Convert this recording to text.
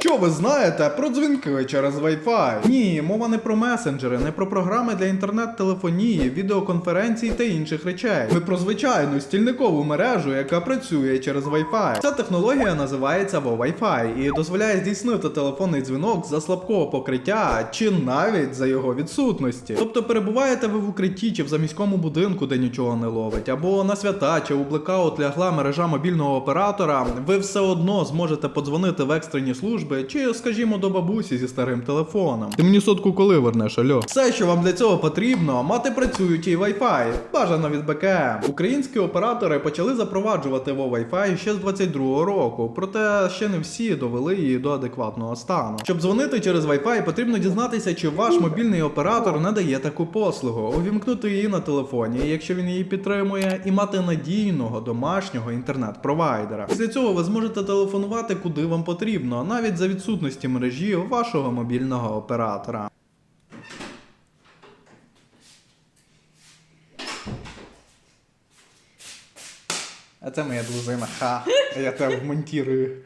Що ви знаєте про дзвінки через Wi-Fi? Ні, мова не про месенджери, не про програми для інтернет-телефонії, відеоконференцій та інших речей. Ми про звичайну стільникову мережу, яка працює через Wi-Fi. Ця технологія називається Wi-Fi і дозволяє здійснити телефонний дзвінок за слабкого покриття чи навіть за його відсутності. Тобто перебуваєте ви в укритті чи в заміському будинку, де нічого не ловить, або на свята чи у блекаут лягла мережа мобільного оператора, ви все одно зможете подзвонити в екстрені служби чи, скажімо, до бабусі зі старим телефоном. Ти мені сотку коли вернеш, альо? Все, що вам для цього потрібно, мати працюючий Wi-Fi, бажано від БКМ. Українські оператори почали запроваджувати во Wi-Fi ще з 22-го року, проте ще не всі довели її до адекватного стану. Щоб дзвонити через Wi-Fi, потрібно дізнатися, чи ваш мобільний оператор надає таку послугу, увімкнути її на телефоні, якщо він її підтримує, і мати надійного домашнього інтернет-провайдера. Після цього ви зможете телефонувати куди вам потрібно, навіть за відсутності мережі вашого мобільного оператора. А це моя дружина. Ха. Я тебе вмонтірую.